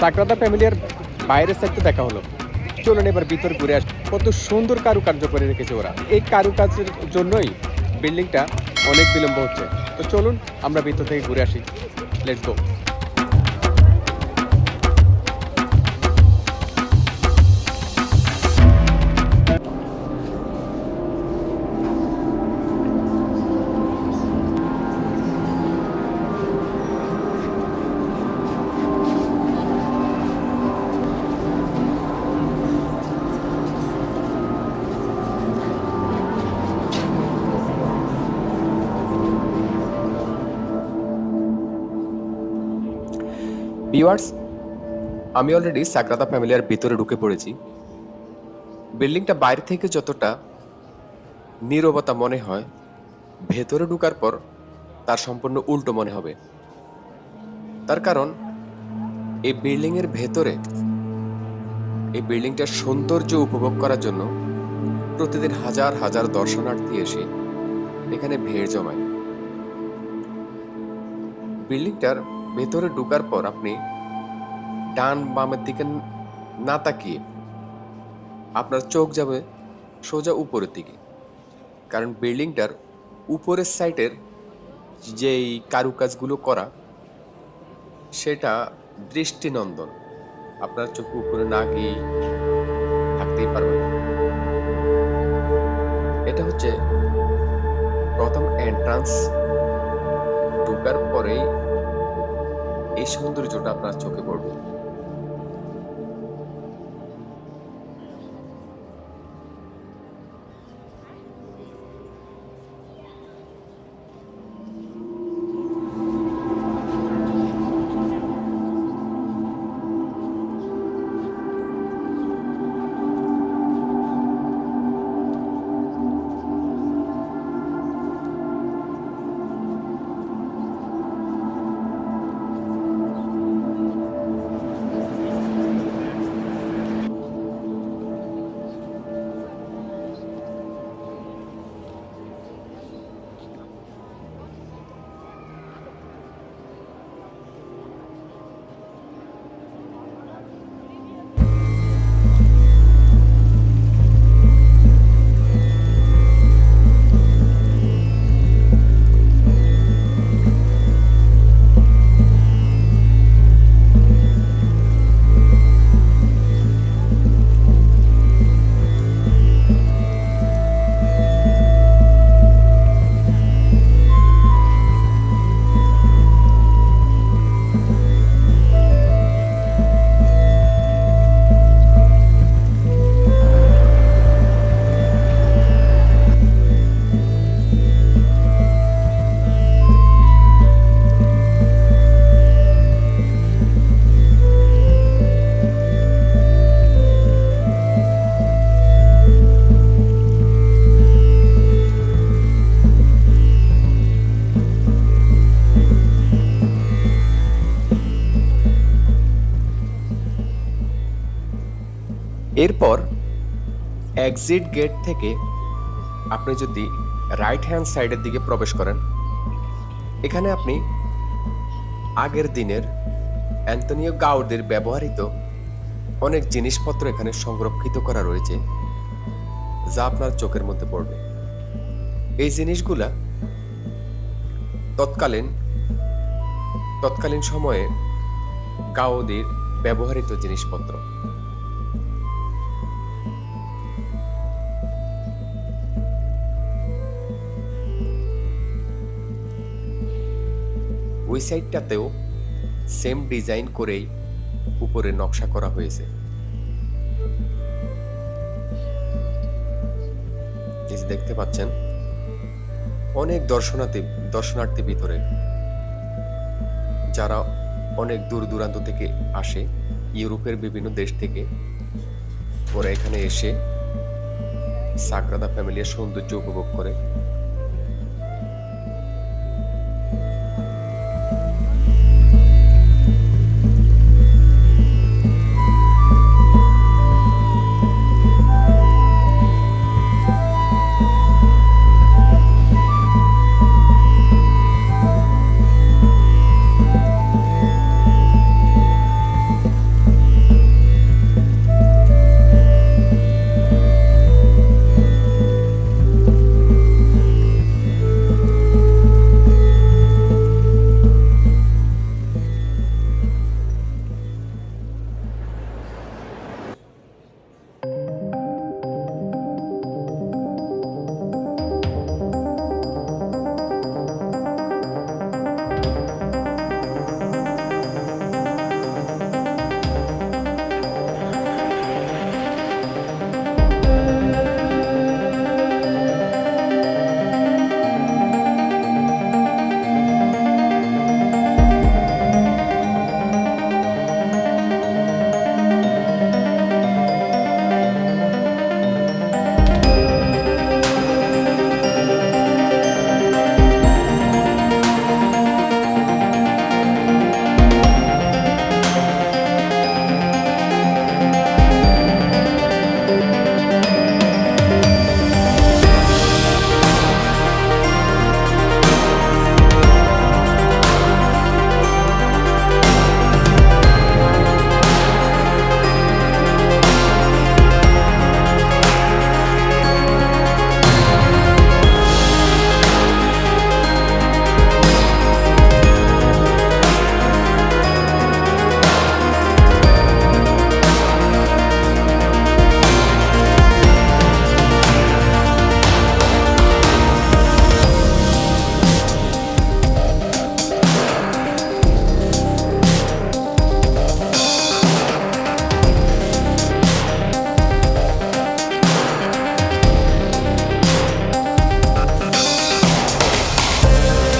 সাকরাদা ফ্যামিলির বাইরের সাইড দেখা হলো। চলুন এবার ভিতর ঘুরে আস। কত সুন্দর কারুকার্য করে রেখেছে ওরা। এই কারুকাজের জন্যই বিল্ডিংটা অনেক বিলম্ব হচ্ছে। তো চলুন আমরা ভিতর থেকে ঘুরে আসি। লেটস গো ভিউয়ার্স আমি অলরেডি সাকরাদা ফ্যামিলিয়ার ভিতরে ঢুকে পড়েছি। বিল্ডিংটা বাইরে থেকে যতটা নীরবতা মনে হয়, ভেতরে ঢুকার পর তার সম্পূর্ণ উল্টো মনে হবে। তার কারণ, এই বিল্ডিংয়ের ভেতরে, এই বিল্ডিংটার সৌন্দর্য উপভোগ করার জন্য প্রতিদিন হাজার হাজার দর্শনার্থী এসে এখানে ভিড় জমায়। বিল্ডিংটার ভেতরে ঢুকার পর আপনি ডান বামের দিকে না তাকিয়ে আপনার চোখ যাবে সোজা উপরের দিকে। কারণ বিল্ডিংটার উপরের সাইডের যেই কারুকাজগুলো করা, সেটা দৃষ্টিনন্দন। আপনার চোখ উপরে না গিয়ে থাকতেই পারবেন এটা হচ্ছে প্রথম এন্ট্রান্স ঢুকার পরেই এই সৌন্দর্যটা আপনার চোখে পড়বে। এরপর এক্সিট গেট থেকে আপনি যদি রাইট হ্যান্ড সাইডের দিকে প্রবেশ করেন, এখানে আপনি আগের দিনের অ্যান্টনিও গাউদের ব্যবহৃত অনেক জিনিসপত্র এখানে সংরক্ষিত করা রয়েছে, যা আপনার চোখের মধ্যে পড়বে। এই জিনিসগুলা তৎকালীন তৎকালীন সময়ে গাউদির ব্যবহৃত জিনিসপত্র। ওই সাইডটাতেও সেম ডিজাইন করেই উপরে নকশা করা হয়েছে। দেখতে পাচ্ছেন, অনেক দর্শনার্থী দর্শনার্থী ভিতরে। যারা অনেক দূর দূরান্ত থেকে আসে, ইউরোপের বিভিন্ন দেশ থেকে। ওরা এখানে এসে সাকরাদা ফ্যামিলির সৌন্দর্য উপভোগ করে।